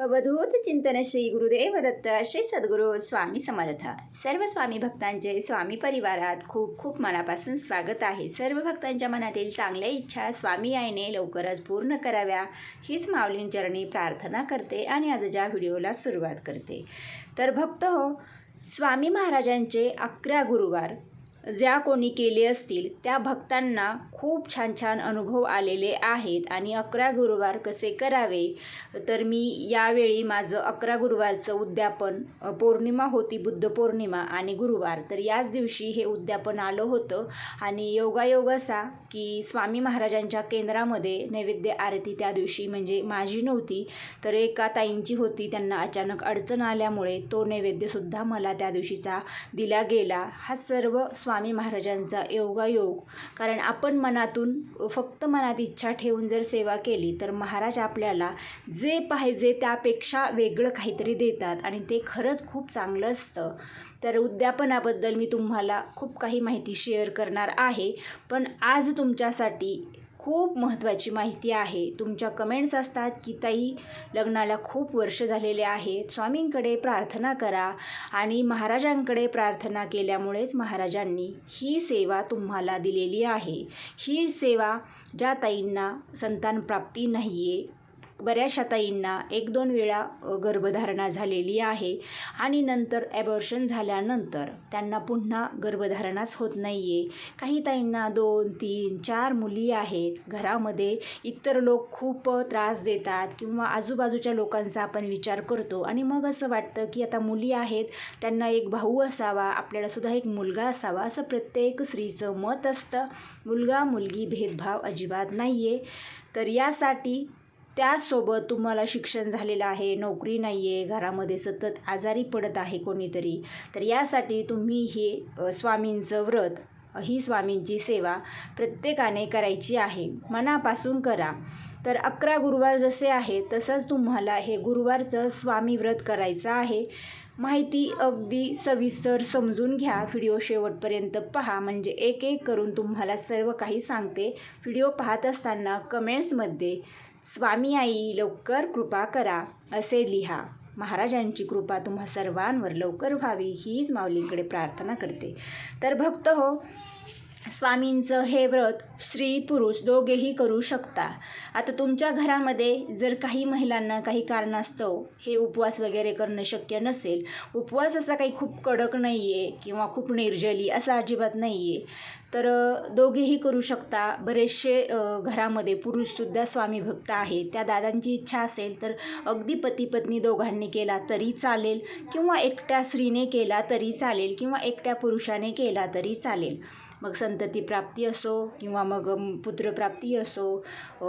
अवधूत चिंतन श्री गुरुदेव दत्त श्री सद्गुरू स्वामी समर्थ. सर्व स्वामी भक्तांचे स्वामी परिवारात खूप खूप मनापासून स्वागत आहे. सर्व भक्तांच्या मनातील चांगल्या इच्छा स्वामी आईने लवकरच पूर्ण कराव्या. हीच माऊलींचरणी प्रार्थना करते आणि आजच्या व्हिडिओला सुरुवात करते. तर भक्त हो स्वामी महाराजांचे अकरा गुरुवार ज्या कोणी केले असतील त्या भक्तांना खूप छान छान अनुभव आलेले आहेत आणि अकरा गुरुवार कसे करावे? तर मी यावेळी माझं अकरा गुरुवारचं उद्यापन पौर्णिमा होती बुद्ध पौर्णिमा आणि गुरुवार. तर याच दिवशी हे उद्यापन आलं होतं आणि योगायोग असा की स्वामी महाराजांच्या केंद्रामध्ये नैवेद्य आरती त्या दिवशी म्हणजे माझी नव्हती तर एका ताईंची होती. त्यांना अचानक अडचण आल्यामुळे तो नैवेद्यसुद्धा मला त्या दिवशीचा दिला गेला. हा सर्व स्वामी महाराजांचा योगायोग कारण आपण मनातून फक्त मनात इच्छा ठेवून जर सेवा केली तर महाराज आपल्याला जे पाहिजे त्यापेक्षा वेगळं काहीतरी देतात आणि ते खरंच खूप चांगलं असतं. तर उद्यापनाबद्दल मी तुम्हाला खूप काही माहिती शेअर करणार आहे. पण आज तुमच्यासाठी खूप महत्त्वाची माहिती आहे. तुमच्या कमेंट्स असतात की ताई लग्नाला खूप वर्ष झालेले आहेत. स्वामींकडे प्रार्थना करा आणि महाराजांकडे प्रार्थना केल्यामुळेच महाराजांनी ही सेवा तुम्हाला दिलेली आहे. ही सेवा ज्या ताईंना संतान प्राप्ती नाही आहे बऱ्याचशा ताईंना एक दोन वेळा गर्भधारणा झालेली आहे आणि नंतर ॲबॉर्शन झाल्यानंतर त्यांना पुन्हा गर्भधारणाच होत नाही आहे काही ताईंना दोन तीन चार मुली आहेत. घरामध्ये इतर लोक खूप त्रास देतात किंवा आजूबाजूच्या लोकांचा आपण विचार करतो आणि मग असं वाटतं की आता मुली आहेत त्यांना एक भाऊ असावा आपल्याला सुद्धा एक मुलगा असावा असं प्रत्येक स्त्रीचं मत असतं. मुलगा मुलगी भेदभाव अजिबात नाही आहे तर यासाठी त्यासोबत तुम्हाला शिक्षण झालेलं आहे नोकरी नाही आहे घरामध्ये सतत आजारी पडत आहे कोणीतरी. तर यासाठी तुम्ही हे स्वामींचं व्रत ही स्वामींची सेवा प्रत्येकाने करायची आहे. मनापासून करा. तर अकरा गुरुवार जसे आहे तसंच तुम्हाला हे गुरुवारचं स्वामी व्रत करायचं आहे. माहिती अगदी सविस्तर समजून घ्या. व्हिडिओ शेवटपर्यंत पहा. म्हणजे एक एक करून तुम्हाला सर्व काही सांगते. व्हिडिओ पाहत असताना कमेंट्समध्ये स्वामी आई लवकर कृपा करा असे लिहा. महाराजांची कृपा तुम्हा सर्वांवर लवकर व्हावी हीच माऊलींकडे प्रार्थना करते. तर भक्त हो स्वामींचं हे व्रत स्त्री पुरुष दोघेही करू शकता. आता तुमच्या घरामध्ये जर काही महिलांना काही कारणास्तव हे उपवास वगैरे करणं शक्य नसेल. उपवास असा काही खूप कडक नाही आहे किंवा खूप निर्जली असा अजिबात नाही आहे तर दोघेही करू शकता. बरेचसे घरामध्ये पुरुषसुद्धा स्वामी भक्त आहेत. त्या दादांची इच्छा असेल तर अगदी पती पत्नी दोघांनी केला तरी चालेल किंवा एकट्या स्त्रीने केला तरी चालेल किंवा एकट्या पुरुषाने केला तरी चालेल. मग संतती प्राप्ती असो किंवा मग पुत्रप्राप्ती असो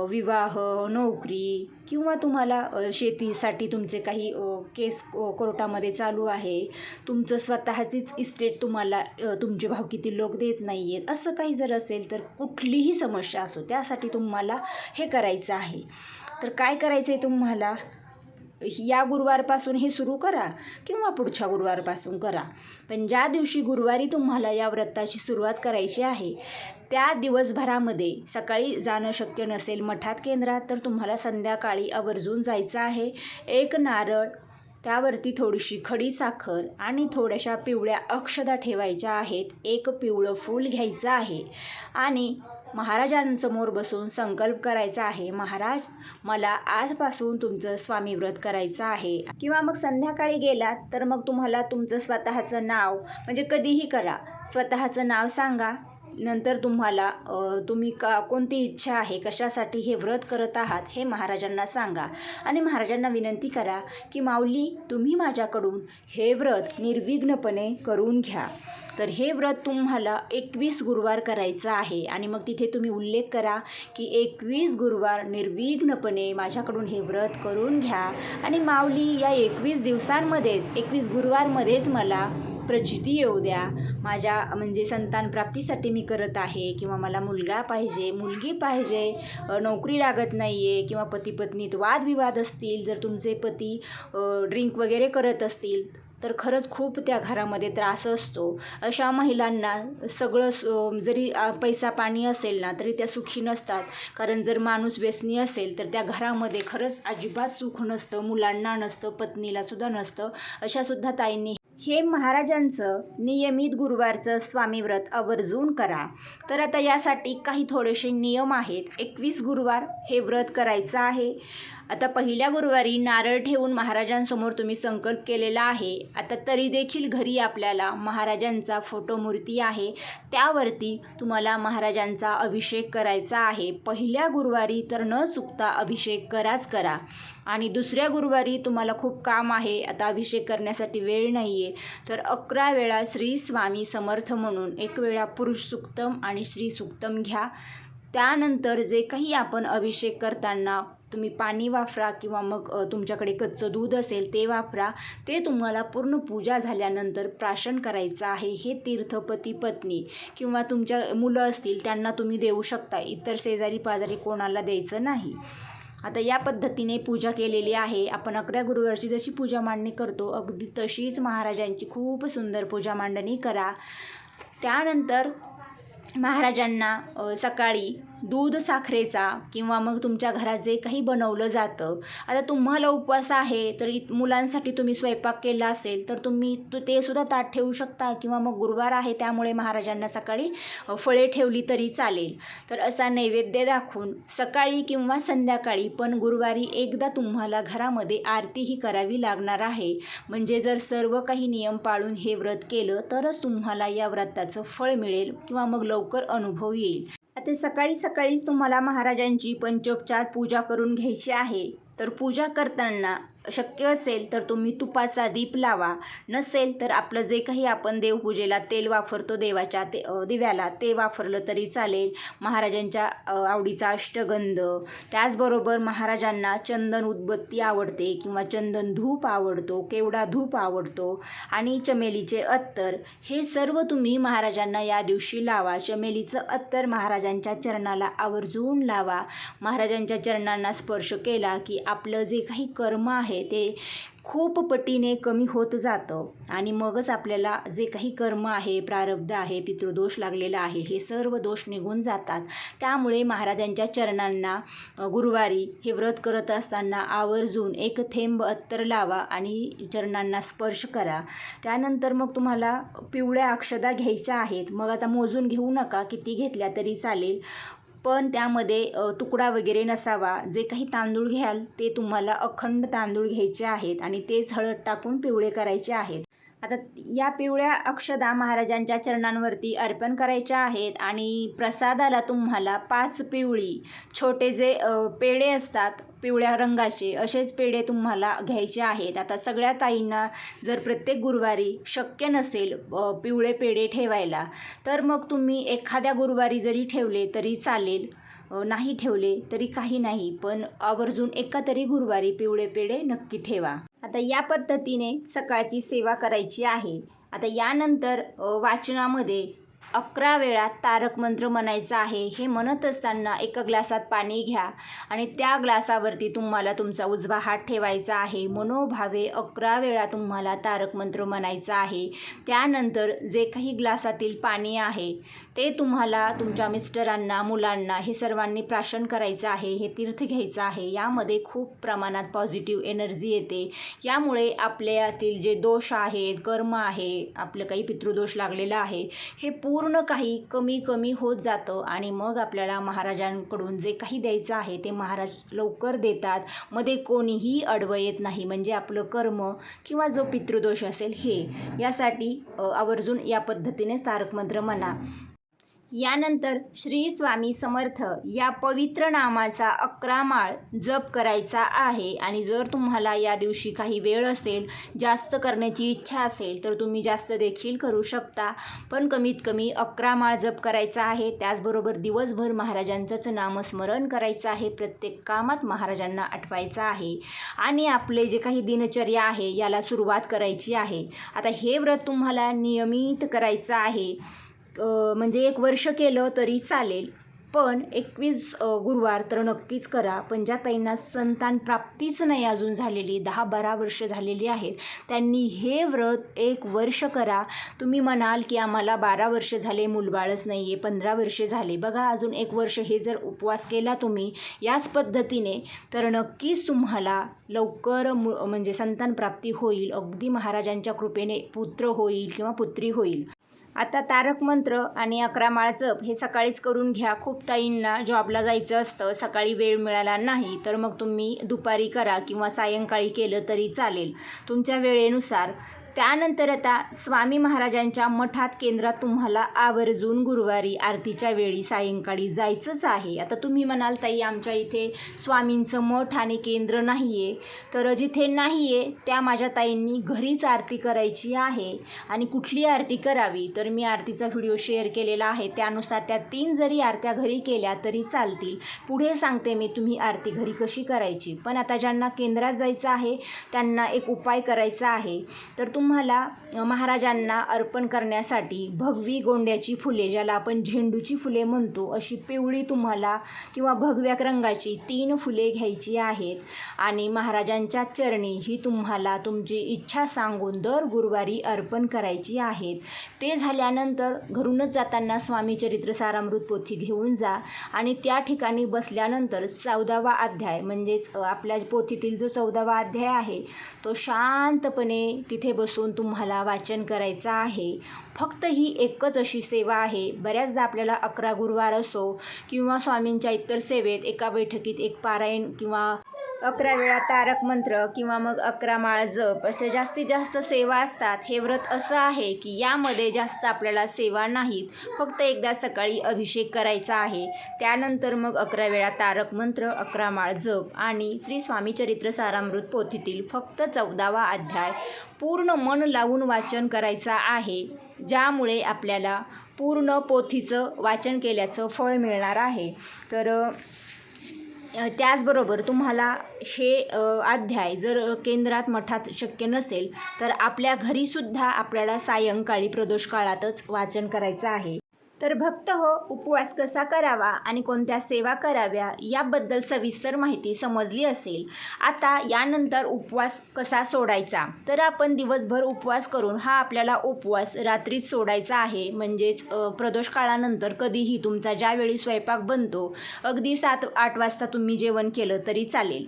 विवाह नोकरी किंवा तुम्हाला शेतीसाठी तुमचे काही केस कोर्टामध्ये चालू आहे तुमचं स्वतःचीच इस्टेट तुम्हाला तुमचे भाव किती लोक देत नाही आहेत असं काही जर असेल तर कुठलीही समस्या असो त्यासाठी तुम्हाला हे करायचं आहे. तर काय करायचं आहे तुम्हाला? या गुरुवारपासून हे सुरू करा किंवा पुढच्या गुरुवारपासून करा. पण ज्या दिवशी गुरुवारी तुम्हाला या व्रताची सुरुवात करायची आहे त्या दिवसभरामध्ये सकाळी जाणं शक्य नसेल मठात केंद्रात तर तुम्हाला संध्याकाळी आवर्जून जायचं आहे. एक नारळ त्यावरती थोडीशी खडी साखर आणि थोड्याशा पिवळ्या अक्षदा ठेवायच्या आहेत. एक पिवळं फूल घ्यायचं आहे आणि महाराजांसमोर बसून संकल्प करायचा आहे महाराज मला आजपासून तुमचं स्वामी व्रत करायचं आहे. किंवा मग संध्याकाळी गेलात तर मग तुम्हाला तुमचं स्वतःचं नाव म्हणजे कधीही करा स्वतःचं नाव सांगा. नंतर तुम्हाला तुम्ही का कोणती इच्छा आहे कशासाठी हे व्रत करत आहात हे महाराजांना सांगा. आणि महाराजांना विनंती करा की माऊली तुम्ही माझ्याकडून हे व्रत निर्विघ्नपणे करून घ्या. तर हे व्रत तुम्हाला एकवीस गुरुवार करायचं आहे. आणि मग तिथे तुम्ही उल्लेख करा की एकवीस गुरुवार निर्विघ्नपणे माझ्याकडून हे व्रत करून घ्या. आणि माऊली या एकवीस दिवसांमध्येच एकवीस गुरुवारमध्येच मला प्रचिती येऊ द्या. माझ्या म्हणजे संतान प्राप्तीसाठी मी करत आहे किंवा मला मुलगा पाहिजे मुलगी पाहिजे नोकरी लागत नाही आहे किंवा पती पत्नीत वादविवाद असतील जर तुमचे पती ड्रिंक वगैरे करत असतील तर खरंच खूप त्या घरामध्ये त्रास असतो. अशा महिलांना सगळं जरी पैसा पाणी असेल ना तरी त्या सुखी नसतात. कारण जर माणूस व्यसनी असेल तर त्या घरामध्ये खरंच अजिबात सुख नसतं मुलांना नसतं पत्नीला सुद्धा नसतं. अशा सुद्धा ताईंनी हे महाराजांचं नियमित गुरुवारचं स्वामी व्रत आवर्जून करा. तर आता यासाठी काही थोडेसे नियम आहेत. एकवीस गुरुवार हे व्रत करायचं आहे. आता पहिल्या गुरुवारी नारळ ठेवून महाराजांसमोर तुम्ही संकल्प केलेला आहे. आता तरी देखील घरी आपल्याला महाराजांचा फोटो मूर्ती आहे. त्यावरती तुम्हाला महाराजांचा अभिषेक करायचा आहे. पहिल्या गुरुवारी तर न चुकता अभिषेक कराच करा. आणि दुसऱ्या गुरुवारी तुम्हाला खूप काम आहे. आता अभिषेक करण्यासाठी वेळ नाही आहे तर अकरा वेळा श्री स्वामी समर्थ म्हणून एक वेळा पुरुष सुक्तम आणि श्री सुक्तम घ्या. त्यानंतर जे काही आपण अभिषेक करताना तुम्ही पाणी वापरा किंवा मग तुमच्याकडे कच्चं दूध असेल ते वापरा. ते तुम्हाला पूर्ण पूजा झाल्यानंतर प्राशन करायचं आहे हे तीर्थपती पत्नी किंवा तुमच्या मुलं असतील त्यांना तुम्ही देऊ शकता. इतर शेजारी पाजारी कोणाला द्यायचं नाही. आता या पद्धतीने पूजा केलेली आहे. आपण अकरा गुरुवारची जशी पूजा मांडणी करतो अगदी तशीच महाराजांची खूप सुंदर पूजा मांडणी करा. त्यानंतर महाराजांना सकाळी दूध साखरेचा किंवा मग तुमच्या घरात जे काही बनवलं जातं आता तुम्हाला उपवास आहे तर मुलांसाठी तुम्ही स्वयंपाक केला असेल तर तुम्ही तो ते सुद्धा ताट ठेवू शकता किंवा मग गुरुवार आहे त्यामुळे महाराजांना सकाळी फळे ठेवली तरी चालेल. तर असा नैवेद्य दाखवून सकाळी किंवा संध्याकाळी पण गुरुवारी एकदा तुम्हाला घरामध्ये आरतीही करावी लागणार आहे. म्हणजे जर सर्व काही नियम पाळून हे व्रत केलं तरच तुम्हाला या व्रताचं फळ मिळेल किंवा मग लवकर अनुभव येईल. आता सकाळी सकाळीच तुम्हाला महाराजांची पंचोपचार पूजा करून घ्यायची आहे. तर पूजा करताना शक्य असेल तर तुम्ही तुपाचा दीप लावा. नसेल तर आपलं जे काही आपण देवपूजेला तेल वापरतो देवाच्या ते दिव्याला ते वापरलं तरी चालेल. महाराजांच्या आवडीचा अष्टगंध. त्याचबरोबर महाराजांना चंदन उदबत्ती आवडते किंवा चंदन धूप आवडतो केवडा धूप आवडतो आणि चमेलीचे अत्तर. हे सर्व तुम्ही महाराजांना या दिवशी लावा. चमेलीचं अत्तर महाराजांच्या चरणाला आवर्जून लावा. महाराजांच्या चरणांना स्पर्श केला की आपलं जे काही कर्म आहे ते खूप पटीने कमी होत जातं. आणि मगच आपल्याला जे काही कर्म आहे प्रारब्ध आहे पितृदोष लागलेला आहे हे सर्व दोष निघून जातात. त्यामुळे महाराजांच्या चरणांना गुरुवारी हे व्रत करत असताना आवर्जून एक थेंब अत्तर लावा आणि चरणांना स्पर्श करा. त्यानंतर मग तुम्हाला पिवळ्या अक्षदा घ्यायच्या आहेत. मग आता मोजून घेऊ नका किती घेतल्या तरी चालेल. पण त्यामध्ये तुकडा वगैरे नसावा. जे काही तांदूळ घ्याल ते तुम्हाला अखंड तांदूळ घ्यायचे आहेत आणि तेच हळद टाकून पिवळे करायचे आहेत. आता या पिवळ्या अक्षदा महाराजांच्या चरणांवरती अर्पण करायच्या आहेत आणि प्रसादाला तुम्हाला पाच पिवळी छोटे जे पेढे असतात पिवळ्या रंगाचे असेच पेढे तुम्हाला घ्यायचे आहेत. आता सगळ्या ताईंना जर प्रत्येक गुरुवारी शक्य नसेल पिवळे पेढे ठेवायला तर मग तुम्ही एखाद्या गुरुवारी जरी ठेवले तरी चालेल. नाही ठेवले तरी काही नाही पण आवर्जून एका तरी गुरुवारी पिवळे पेढे नक्की ठेवा. आता या पद्धतीने सकाळची सेवा करायची आहे. आता यानंतर वाचनामध्ये अकरा वेळा तारक मंत्र म्हणायचा आहे हे म्हणत असताना एका ग्लासात पाणी घ्या आणि त्या ग्लासावरती तुम्हाला तुमचा उजवा हात ठेवायचा आहे. मनोभावे अकरा वेळा तुम्हाला तारक मंत्र म्हणायचं आहे. त्यानंतर जे काही ग्लासातील पाणी आहे ते तुम्हाला तुमच्या मिस्टरांना मुलांना हे सर्वांनी प्राशन करायचं आहे हे तीर्थ घ्यायचं आहे. यामध्ये खूप प्रमाणात पॉझिटिव्ह एनर्जी येते. यामुळे आपल्यातील जे दोष आहेत कर्म आहे आपलं काही पितृदोष लागलेला आहे हे पूर्ण काही कमी कमी होत जातं आणि मग आपल्याला महाराजांकडून जे काही द्यायचं आहे ते महाराज लवकर देतात. मध्ये कोणीही अडवं येत नाही. म्हणजे आपलं कर्म किंवा जो पितृदोष असेल हे. यासाठी आवर्जून या पद्धतीने तारक मंत्र म्हणा. यानंतर श्री स्वामी समर्थ या पवित्र नामाचा अकरा माळ जप करायचा आहे. आणि जर तुम्हाला या दिवशी काही वेळ असेल जास्त करण्याची इच्छा असेल तर तुम्ही जास्त देखील करू शकता. पण कमीत कमी अकरा माळ जप करायचा आहे. त्याचबरोबर दिवसभर महाराजांचंच नामस्मरण करायचं आहे. प्रत्येक कामात महाराजांना आठवायचं आहे. आणि आपले जे काही दिनचर्या आहे याला सुरुवात करायची आहे. आता हे व्रत तुम्हाला नियमित करायचं आहे. म्हणजे एक वर्ष केलं तरी चालेल. पण एकवीस गुरुवार तर नक्कीच करा. पण ज्या ताईंना संतान प्राप्तीच नाही अजून झालेली दहा बारा वर्ष झालेली आहेत त्यांनी हे व्रत एक वर्ष करा. तुम्ही म्हणाल की आम्हाला बारा वर्ष झाले मूलबाळच नाही आहे पंधरा वर्षे झाले. बघा अजून एक वर्ष हे जर उपवास केला तुम्ही याच पद्धतीने तर नक्कीच तुम्हाला लवकर मु म्हणजे संतान प्राप्ती होईल. अगदी महाराजांच्या कृपेने पुत्र होईल किंवा पुत्री होईल. आता तारक मंत्र आणि अकरा माळ जप हे सकाळीच करून घ्या. खूप ताईंना जॉबला जायचं असतं. सकाळी वेळ मिळाला नाही तर मग तुम्ही दुपारी करा किंवा सायंकाळी केलं तरी चालेल. तुमच्या वेळेनुसार त्यानंतर आता स्वामी महाराजांच्या मठात केंद्रात तुम्हाला आवर्जून गुरुवारी आरतीच्या वेळी सायंकाळी जायचंच आहे. आता तुम्ही म्हणाल ताई आमच्या इथे स्वामींचं मठ आणि केंद्र नाही आहे तर जिथे नाही आहे त्या माझ्या ताईंनी घरीच आरती करायची आहे आणि कुठली आरती करावी? तर मी आरतीचा व्हिडिओ शेअर केलेला आहे. त्यानुसार त्या तीन जरी आरत्या घरी केल्या तरी चालतील. पुढे सांगते मी तुम्ही आरती घरी कशी करायची. पण आता ज्यांना केंद्रात जायचं आहे त्यांना एक उपाय करायचा आहे. तर तुम्हाला महाराजांना अर्पण करण्यासाठी भगवी गोंड्याची फुले ज्याला आपण झेंडूची फुले म्हणतो अशी पिवळी तुम्हाला किंवा भगव्या रंगाची तीन फुले घ्यायची आहेत. आणि महाराजांच्या चरणी ही तुम्हाला तुमची इच्छा सांगून दर गुरुवारी अर्पण करायची आहेत. ते झाल्यानंतर घरूनच जाताना स्वामी चरित्र सारामृत पोथी घेऊन जा. आणि त्या ठिकाणी बसल्यानंतर चौदावा अध्याय म्हणजेच आपल्या पोथीतील जो चौदावा अध्याय आहे तो शांतपणे तिथे बस बसून तुम्हाला वाचन करायचं आहे. फक्त ही एकच अशी सेवा आहे. बऱ्याचदा आपल्याला अकरा गुरुवार असो किंवा स्वामींच्या इतर सेवेत एका बैठकीत एक पारायण किंवा अकरा वेळा तारक मंत्र किंवा मग अकरा माळ जप असे जास्तीत जास्त सेवा असतात. हे व्रत असं आहे की यामध्ये जास्त आपल्याला सेवा नाहीत. फक्त एकदा सकाळी अभिषेक करायचा आहे. त्यानंतर मग अकरा वेळा तारक मंत्र अकरा माळ जप आणि श्री स्वामी चरित्र सारामृत पोथीतील फक्त चौदावा अध्याय पूर्ण मन लावून वाचन करायचा आहे. ज्यामुळे आपल्याला पूर्ण पोथीचं वाचन केल्याचं फळ मिळणार आहे. तर त्याचबरोबर तुम्हाला हे अध्याय जर केंद्रात मठात शक्य नसेल तर आपल्या घरीसुद्धा आपल्याला सायंकाळी प्रदोष काळातच वाचन करायचं आहे. तर भक्त हो उपवास कसा करावा आणि कोणत्या सेवा कराव्या याबद्दल सविस्तर माहिती समजली असेल. आता यानंतर उपवास कसा सोडायचा? तर आपण दिवसभर उपवास करून हा आपल्याला उपवास रात्रीच सोडायचा आहे. म्हणजेच प्रदोष काळानंतर कधीही तुमचा ज्यावेळी स्वयंपाक बनतो अगदी सात आठ वाजता तुम्ही जेवण केलं तरी चालेल.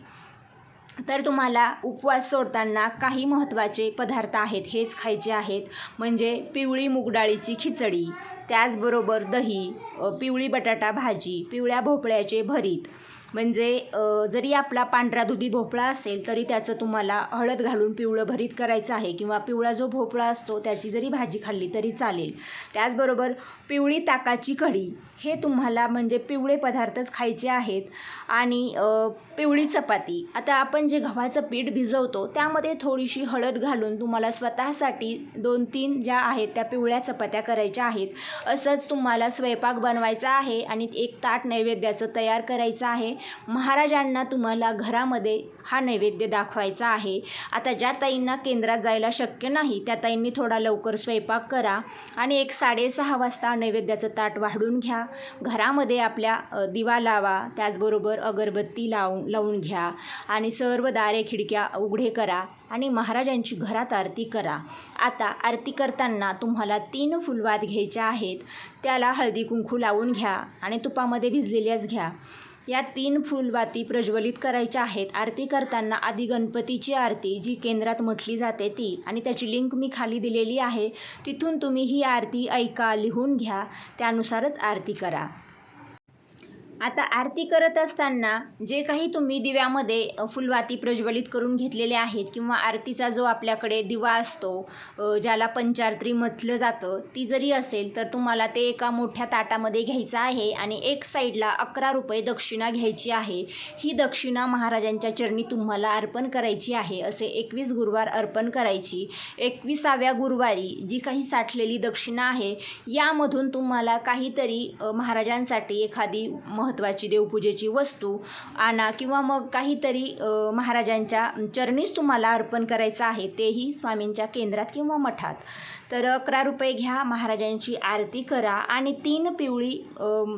तर तुम्हाला उपवास सोडताना काही महत्त्वाचे पदार्थ आहेत हेच खायचे आहेत. म्हणजे पिवळी मुगडाळीची खिचडी त्याचबरोबर दही पिवळी बटाटा भाजी पिवळ्या भोपळ्याचे भरीत. म्हणजे जरी आपला पांढरा दुधी भोपळा असेल तरी त्याचं तुम्हाला हळद घालून पिवळं भरीत करायचं आहे किंवा पिवळा जो भोपळा असतो त्याची जरी भाजी खाल्ली तरी चालेल. त्याचबरोबर पिवळी ताकाची कढी हे तुम्हाला म्हणजे पिवळे पदार्थच खायचे आहेत आणि पिवळी चपाती. आता आपण जे गव्हाचं पीठ भिजवतो त्यामध्ये थोडीशी हळद घालून तुम्हाला स्वतःसाठी दोन तीन ज्या आहेत त्या पिवळ्या चपात्या करायच्या आहेत. असंच तुम्हाला स्वयंपाक बनवायचा आहे आणि एक ताट नैवेद्याचं तयार करायचं आहे. महाराजांना तुम्हाला घरामध्ये हा नैवेद्य दाखवायचा आहे. आता ज्या ताईंना केंद्रात जायला शक्य नाही त्या ताईंनी थोडा लवकर स्वयंपाक करा आणि एक साडेसहा वाजता नैवेद्याचं ताट वाढून घ्या. घरामध्ये आपल्या दिवा लावा त्याचबरोबर अगरबत्ती लावून लावून घ्या आणि सर्व दारे खिडक्या उघडे करा आणि महाराजांची घरात आरती करा. आता आरती करताना तुम्हाला तीन फुलवात घ्यायच्या आहेत. त्याला हळदी कुंकू लावून घ्या आणि तुपामध्ये भिजलेल्याच घ्या. या तीन फुलबाती प्रज्वलित करायच्या आहेत. आरती करताना आधी गणपतीची आरती जी केंद्रात म्हटली जाते ती. आणि त्याची लिंक मी खाली दिलेली आहे. तिथून तुम्ही ही आरती ऐका लिहून घ्या. त्यानुसारच आरती करा. आता आरती करत असताना जे काही तुम्ही दिव्यामध्ये फुलवाती प्रज्वलित करून घेतलेले आहेत किंवा आरतीचा जो आपल्याकडे दिवा असतो ज्याला पंचारत्री म्हटलं जातं ती जरी असेल तर तुम्हाला ते एका मोठ्या ताटामध्ये घ्यायचं आहे आणि एक साईडला अकरा रुपये दक्षिणा घ्यायची आहे. ही दक्षिणा महाराजांच्या चरणी तुम्हाला अर्पण करायची आहे असे एकवीस गुरुवार अर्पण करायची. एकविसाव्या गुरुवारी जी काही साठलेली दक्षिणा आहे यामधून तुम्हाला काहीतरी महाराजांसाठी एखादी महत्त्वाची देवपूजेची वस्तू आणा किंवा मग काहीतरी महाराजांच्या चरणीच तुम्हाला अर्पण करायचं आहे तेही स्वामींच्या केंद्रात किंवा मठात. तर अकरा रुपये घ्या महाराजांची आरती करा आणि तीन पिवळी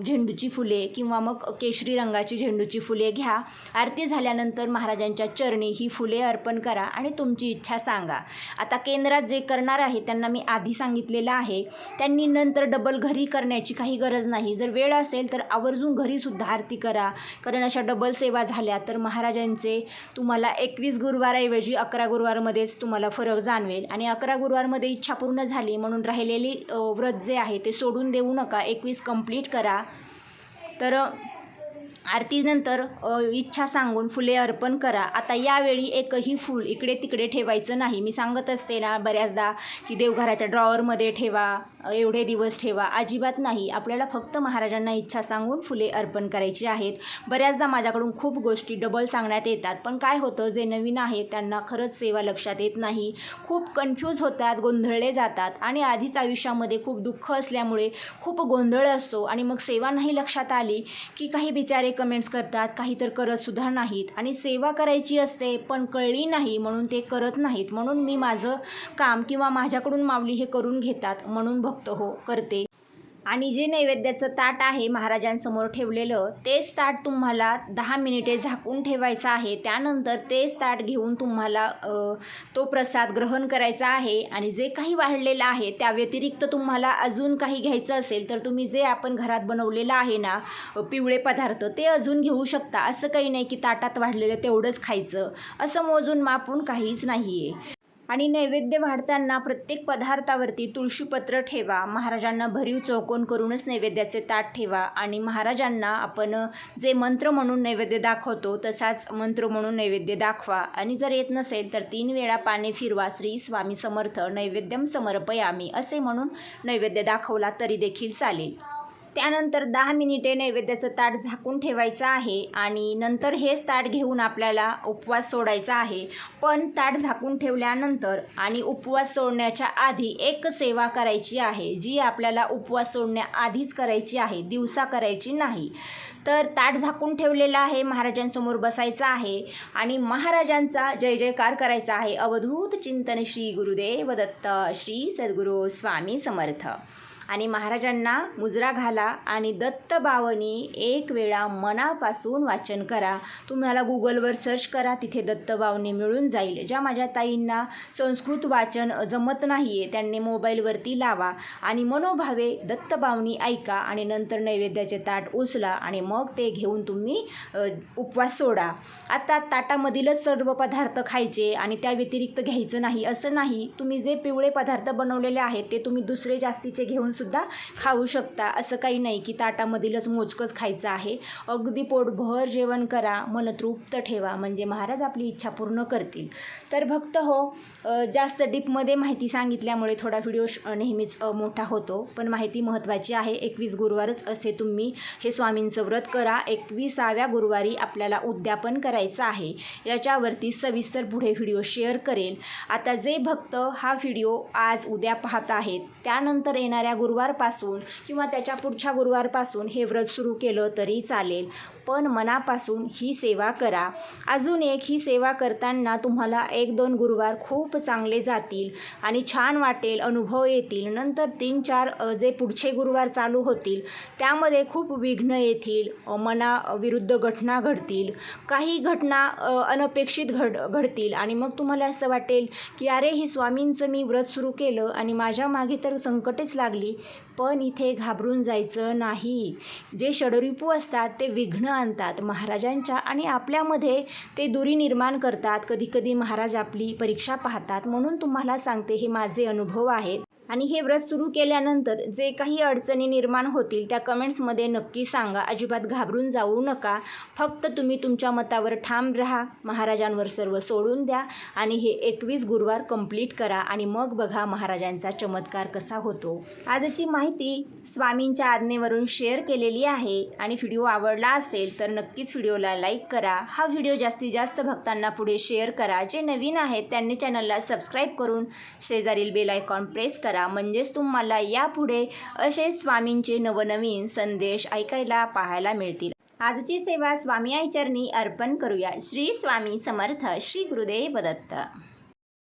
झेंडूची फुले किंवा मग केशरी रंगाची झेंडूची फुले घ्या. आरती झाल्यानंतर महाराजांच्या चरणी ही फुले अर्पण करा आणि तुमची इच्छा सांगा. आता केंद्रात जे करणार आहे त्यांना मी आधी सांगितलेलं आहे. त्यांनी नंतर डबल घरी करण्याची काही गरज नाही. जर वेळ असेल तर आवर्जून घरीसुद्धा आरती करा. कारण अशा डबल सेवा झाल्या तर महाराजांचे तुम्हाला एकवीस गुरुवारऐवजी अकरा गुरुवारमध्येच तुम्हाला फरक जाणवेल. आणि अकरा गुरुवारमध्ये इच्छा पूर्ण पूर्ण झाली म्हणून राहिलेली व्रत जे आहे ते सोडून देऊ नका. एकवीस कंप्लीट करा. तर आरतीनंतर इच्छा सांगून फुले अर्पण करा. आता यावेळी एकही फूल इकडे तिकडे ठेवायचं नाही. मी सांगत असते ना बऱ्याचदा की देवघराच्या ड्रॉवरमध्ये ठेवा. एवढे दिवस ठेवा. अजिबात नाही. आपल्याला फक्त महाराजांना इच्छा सांगून फुले अर्पण करायची आहेत. बऱ्याचदा माझ्याकडून खूप गोष्टी डबल सांगण्यात येतात. पण काय होतं? जे नवीन आहेत त्यांना खरंच सेवा लक्षात येत नाही. खूप कन्फ्यूज होतात गोंधळले जातात आणि आधीच आयुष्यामध्ये खूप दुःख असल्यामुळे खूप गोंधळ असतो आणि मग सेवा नाही लक्षात आली की काही बिचारे कमेंट्स करतात काही तर करतसुद्धा नाहीत. आणि सेवा करायची असते पण कळली नाही म्हणून ते करत नाहीत. म्हणून मी माझं काम किंवा माझ्याकडून माऊली हे करून घेतात. म्हणून भक्त हो करते. आणि जे नैवेद्याचं ताट आहे महाराजांसमोर ठेवलेलं तेच ताट तुम्हाला दहा मिनिटे झाकून ठेवायचं आहे. त्यानंतर तेच ताट घेऊन तुम्हाला तो प्रसाद ग्रहण करायचा आहे. आणि जे काही वाढलेलं आहे त्या व्यतिरिक्त तुम्हाला अजून काही घ्यायचं असेल तर तुम्ही जे आपण घरात बनवलेलं आहे ना पिवळे पदार्थ ते अजून घेऊ शकता. असं काही नाही की ताटात वाढलेलं तेवढंच खायचं. असं मोजून मापून काहीच नाही आहे आणि नैवेद्य वाढताना प्रत्येक पदार्थावरती तुळशीपत्र ठेवा. महाराजांना भरीव चौकोन करूनच नैवेद्याचे ताट ठेवा. आणि महाराजांना आपण जे मंत्र म्हणून नैवेद्य दाखवतो तसाच मंत्र म्हणून नैवेद्य दाखवा. आणि जर येत नसेल तर तीन वेळा पाने फिरवा. श्री स्वामी समर्थ नैवेद्यम समर्पयामी असे म्हणून नैवेद्य दाखवला तरी देखील चालेल. त्यानंतर दहा मिनिटे नैवेद्याचं ताट झाकून ठेवायचं आहे आणि नंतर हेच ताट घेऊन आपल्याला उपवास सोडायचा आहे. पण ताट झाकून ठेवल्यानंतर आणि उपवास सोडण्याच्या आधी एक सेवा करायची आहे जी आपल्याला उपवास सोडण्याआधीच करायची आहे दिवसा करायची नाही. तर ताट झाकून ठेवलेलं आहे महाराजांसमोर बसायचं आहे आणि महाराजांचा जय जयकार करायचा आहे. अवधूत चिंतन श्री गुरुदेव दत्त श्री सद्गुरू स्वामी समर्थ. आणि महाराजांना मुजरा घाला आणि दत्तबावनी एक वेळा मनापासून वाचन करा. तुम्हाला गुगलवर सर्च करा तिथे दत्तबावनी मिळून जाईल. ज्या माझ्या ताईंना संस्कृत वाचन जमत नाही आहे त्यांनी मोबाईलवरती लावा आणि मनोभावे दत्तबावनी ऐका आणि नंतर नैवेद्याचे ताट उचला आणि मग ते घेऊन तुम्ही उपवास सोडा. आता ताटामधीलच सर्व पदार्थ खायचे आणि त्या व्यतिरिक्त घ्यायचं नाही असं नाही. तुम्ही जे पिवळे पदार्थ बनवलेले आहेत ते तुम्ही दुसरे जास्तीचे घेऊन सुद्धा खाऊ शकता. असं काही नाही की ताटामधीलच मोजकंच खायचं आहे. अगदी पोटभर जेवण करा मन तृप्त ठेवा. म्हणजे महाराज आपली इच्छा पूर्ण करतील. तर भक्त हो जास्त डीपमध्ये माहिती सांगितल्यामुळे थोडा व्हिडिओ श- नेहमीच मोठा होतो. पण माहिती महत्त्वाची आहे. एकवीस गुरुवारच असे तुम्ही हे स्वामींचं व्रत करा. एकविसाव्या गुरुवारी आपल्याला उद्यापन करायचं आहे. याच्यावरती सविस्तर पुढे व्हिडिओ शेअर करेल आता जे भक्त हा व्हिडिओ आज उद्या पाहत आहेत त्यानंतर येणाऱ्या गुरुवारपासून किंवा त्याच्या पुढच्या गुरुवारपासून हे व्रत सुरू केलं तरी चालेल. पण मनापासून ही सेवा करा. अजून एक ही सेवा करताना तुम्हाला एक दोन गुरुवार खूप चांगले जातील आणि छान वाटेल अनुभव येतील. नंतर तीन चार जे पुढचे गुरुवार चालू होतील त्यामध्ये खूप विघ्न येतील मनाविरुद्ध मना विरुद्ध घटना घडतील. काही घटना अनपेक्षित घड घडतील आणि मग तुम्हाला असं वाटेल की अरे हे स्वामींचं मी व्रत सुरू केलं आणि माझ्या मागे तर संकटेच लागली. पण इथे घाबरून जायचं नाही. जे षडरिपू असतात ते विघ्न आणतात महाराजांच्या आणि आपल्यामध्ये ते दुरी निर्माण करतात. कधीकधी महाराज आपली परीक्षा पाहतात. म्हणून तुम्हाला सांगते हे माझे अनुभव आहेत. आणि हे व्रत सुरू केल्यानंतर जे काही अडचणी निर्माण होतील त्या कमेंट्समध्ये नक्की सांगा. अजिबात घाबरून जाऊ नका. फक्त तुम्ही तुमच्या मतावर ठाम राहा. महाराजांवर सर्व सोडून द्या आणि हे एकवीस गुरुवार कंप्लीट करा आणि मग बघा महाराजांचा चमत्कार कसा होतो. आजची माहिती स्वामींच्या आज्ञेवरून शेअर केलेली आहे. आणि व्हिडिओ आवडला असेल तर नक्कीच व्हिडिओला लाईक करा. हा व्हिडिओ जास्तीत जास्त भक्तांना पुढे शेअर करा. जे नवीन आहेत त्यांनी चॅनलला सबस्क्राईब करून शेजारील बेल आयकॉन प्रेस करा. म्हणजेच तुम्हाला यापुढे असे स्वामींचे नवनवीन संदेश ऐकायला पाहायला मिळतील. आजची सेवा स्वामी आईचरणी अर्पण करूया. श्री स्वामी समर्थ श्री गुरुदेव दत्त.